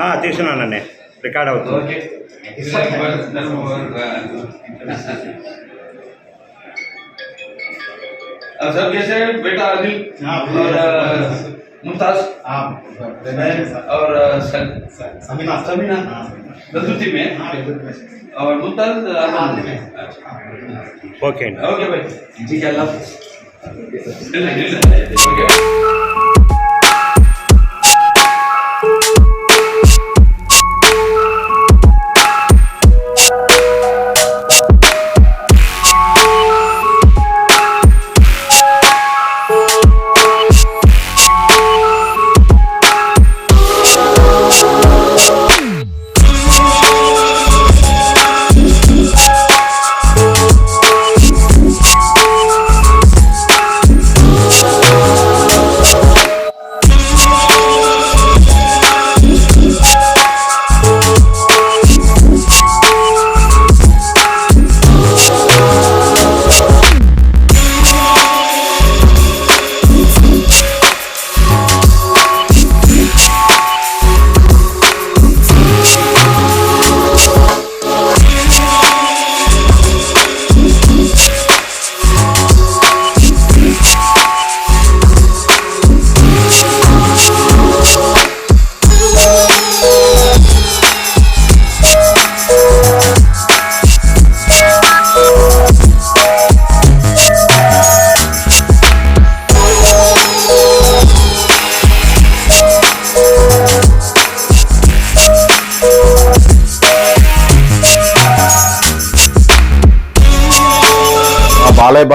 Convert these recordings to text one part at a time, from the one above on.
ఆ, తీసినానండి రికార్డ్ అవుతుంది ओके अब सब कैसे हैं बेटा अनिल और अ, मुमताज और अ, स- समीना समीना बंधुती में और मुमताज आनंद में ఓకే అండి ओके भाई जी क्या अल्लाह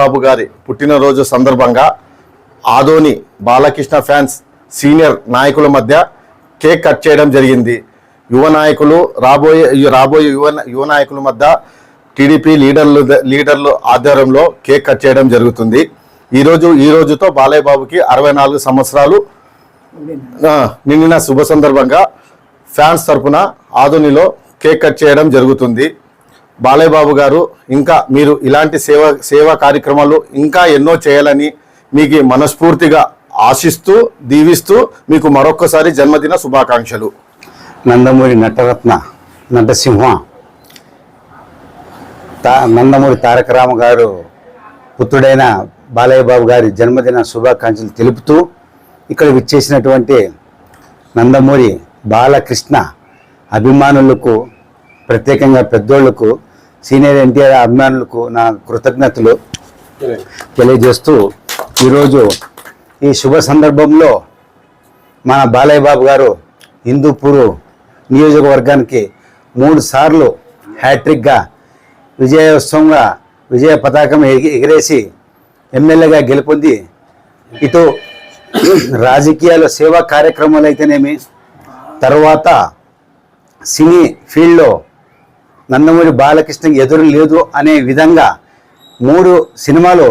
బాబు గారి పుట్టినరోజు సందర్భంగా ఆదోని బాలకృష్ణ ఫ్యాన్స్ సీనియర్ నాయకుల మధ్య కేక్ కట్ చేయడం జరిగింది. యువ నాయకులు రాబోయే రాబోయే యువ యువ నాయకుల మధ్య టీడీపీ లీడర్లు లీడర్లు ఆధ్వర్యంలో కేక్ కట్ చేయడం జరుగుతుంది. ఈరోజు ఈ రోజుతో బాలయ్య బాబుకి అరవై నాలుగు సంవత్సరాలు. నిండిన శుభ సందర్భంగా ఫ్యాన్స్ తరపున ఆదోనిలో కేక్ కట్ చేయడం జరుగుతుంది. బాలయ్య బాబు గారు ఇంకా మీరు ఇలాంటి సేవ సేవా కార్యక్రమాలు ఇంకా ఎన్నో చేయాలని మీకు మనస్ఫూర్తిగా ఆశిస్తూ దీవిస్తూ మీకు మరొక్కసారి జన్మదిన శుభాకాంక్షలు. నందమూరి నటరత్న నటసింహ తా నందమూరి తారక రామ గారు పుత్రుడైన బాలయ్య బాబు గారి జన్మదిన శుభాకాంక్షలు తెలుపుతూ ఇక్కడ విచ్చేసినటువంటి నందమూరి బాలకృష్ణ అభిమానులకు ప్రత్యేకంగా పెద్దోళ్ళకు సీనియర్ ఎన్టీఆర్ అభిమానులకు నా కృతజ్ఞతలు తెలియజేస్తూ ఈరోజు ఈ శుభ సందర్భంలో మన బాలయ్య బాబు గారు హిందూపూర్ నియోజకవర్గానికి మూడు సార్లు హ్యాట్రిక్గా విజయోత్సవంగా విజయ పతాకం ఎగి- ఎగిరేసి ఎమ్మెల్యేగా గెలుపొంది. ఇటు రాజకీయాలు సేవా కార్యక్రమాలు అయితేనేమి తర్వాత సినీ ఫీల్డ్లో నందమూరి బాలకృష్ణ ఎదురు లేదు అనే విధంగా మూడు సినిమాలు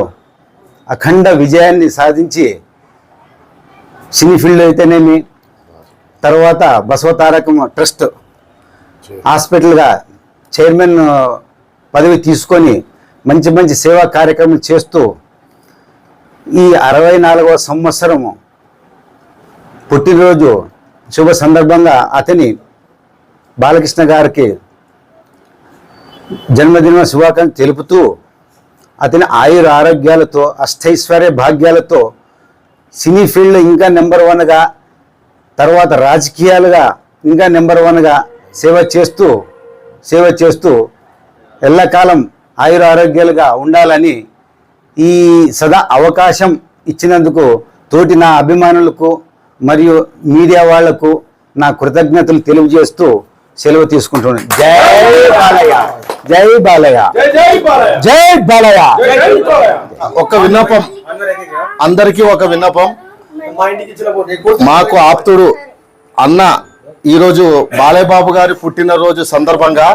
అఖండ విజయాన్ని సాధించి సినీ ఫీల్డ్ అయితేనేమి తర్వాత బసవతారకం ట్రస్ట్ హాస్పిటల్గా చైర్మన్ పదవి తీసుకొని మంచి మంచి సేవా కార్యక్రమం చేస్తూ ఈ అరవై నాలుగవ సంవత్సరము పుట్టినరోజు శుభ సందర్భంగా అతని బాలకృష్ణ గారికి జన్మదిన శుభాకాంక్ష తెలుపుతూ అతని ఆయుర ఆరోగ్యాలతో అష్టైశ్వర్య భాగ్యాలతో సినీ ఫీల్డ్ ఇంకా నెంబర్ వన్గా తర్వాత రాజకీయాలుగా ఇంకా నెంబర్ వన్గా సేవ చేస్తూ సేవ చేస్తూ ఎల్లకాలం ఆయుర ఆరోగ్యాలుగా ఉండాలని ఈ సదా అవకాశం ఇచ్చినందుకు తోటి నా అభిమానులకు మరియు మీడియా వాళ్ళకు నా కృతజ్ఞతలు తెలియజేస్తూ సెలవు తీసుకుంటున్నాను. జై బాలయ్య. జై బాలయ్య. జై బాలయ్య. ఒక విన్నపం. అందరికీ ఒక విన్నపం. మాకు ఆప్తుడు అన్న ఈరోజు బాలయ్య బాబు గారి పుట్టినరోజు సందర్భంగా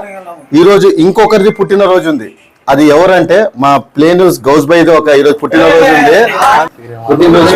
ఈరోజు ఇంకొకరిది పుట్టినరోజు ఉంది అది ఎవరంటే మా ప్లేన్ గౌస్ బైది ఒక ఈరోజు పుట్టినరోజు ఉంది పుట్టినరోజు.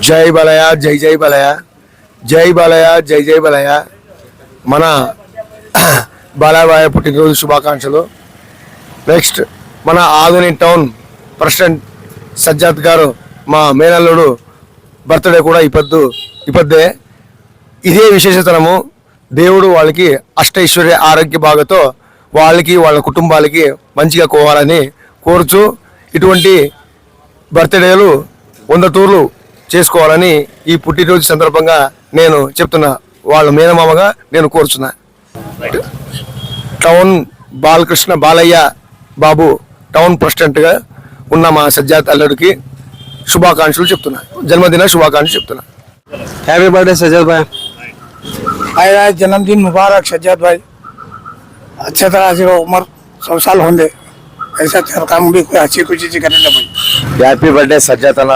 జై బలయ జై జై బలయ జై బలయ జై జై బలయ మన బాలాబాయ పుట్టినరోజు శుభాకాంక్షలు. నెక్స్ట్ మన ఆధుని టౌన్ ప్రెసిడెంట్ సజ్జాద్ గారు మా మేనల్లుడు బర్త్డే కూడా ఇప్పద్దు ఇప్పద్దే. ఇదే విశేషతనము దేవుడు వాళ్ళకి అష్టైశ్వర్య ఆరోగ్య బాగతో వాళ్ళకి వాళ్ళ కుటుంబాలకి మంచిగా కోవాలని కోరుచు ఇటువంటి బర్త్డేలు వంద టూర్లు చేసుకోవాలని ఈ పుట్టినరోజు సందర్భంగా నేను చెప్తున్నా వాళ్ళ మేనమామగా నేను కోరుచున్నా టౌన్ బాలకృష్ణ బాలయ్య బాబు టౌన్ ప్రెసిడెంట్గా ఉన్న మా సజ్జాత్ అల్లుడికి శుభాకాంక్షలు చెప్తున్నా జన్మదిన శుభాకాంక్షలు చెప్తున్నా హ్యాపీ బర్త్డే సజాద్ భాయ్ आया जन्मदिन मुबारक सज्जाद भाई अच्छे तरह से वो उम्र सौ साल होंगे ऐसा तेरा काम भी कोई अच्छी कुछ चीज करे भाई హ్యాపీ బర్త్డే సజ్జాత్ అన్న